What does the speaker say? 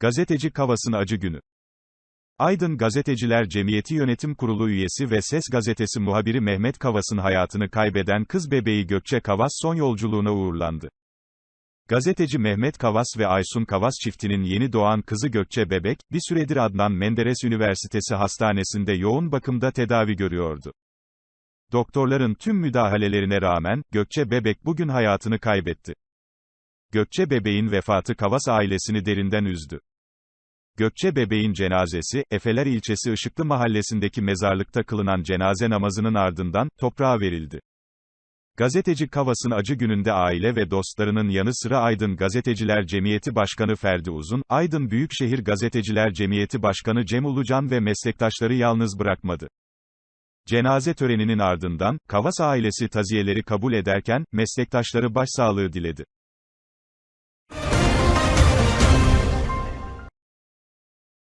Gazeteci Kavas'ın acı günü. Aydın Gazeteciler Cemiyeti Yönetim Kurulu üyesi ve Ses Gazetesi muhabiri Mehmet Kavas'ın hayatını kaybeden kız bebeği Gökçe Kavas son yolculuğuna uğurlandı. Gazeteci Mehmet Kavas ve Aysun Kavas çiftinin yeni doğan kızı Gökçe Bebek, bir süredir Adnan Menderes Üniversitesi Hastanesi'nde yoğun bakımda tedavi görüyordu. Doktorların tüm müdahalelerine rağmen, Gökçe Bebek bugün hayatını kaybetti. Gökçe Bebeğin vefatı Kavas ailesini derinden üzdü. Gökçe Bebeğin cenazesi, Efeler ilçesi Işıklı mahallesindeki mezarlıkta kılınan cenaze namazının ardından, toprağa verildi. Gazeteci Kavas'ın acı gününde aile ve dostlarının yanı sıra Aydın Gazeteciler Cemiyeti Başkanı Ferdi Uzun, Aydın Büyükşehir Gazeteciler Cemiyeti Başkanı Cem Ulucan ve meslektaşları yalnız bırakmadı. Cenaze töreninin ardından, Kavas ailesi taziyeleri kabul ederken, meslektaşları başsağlığı diledi.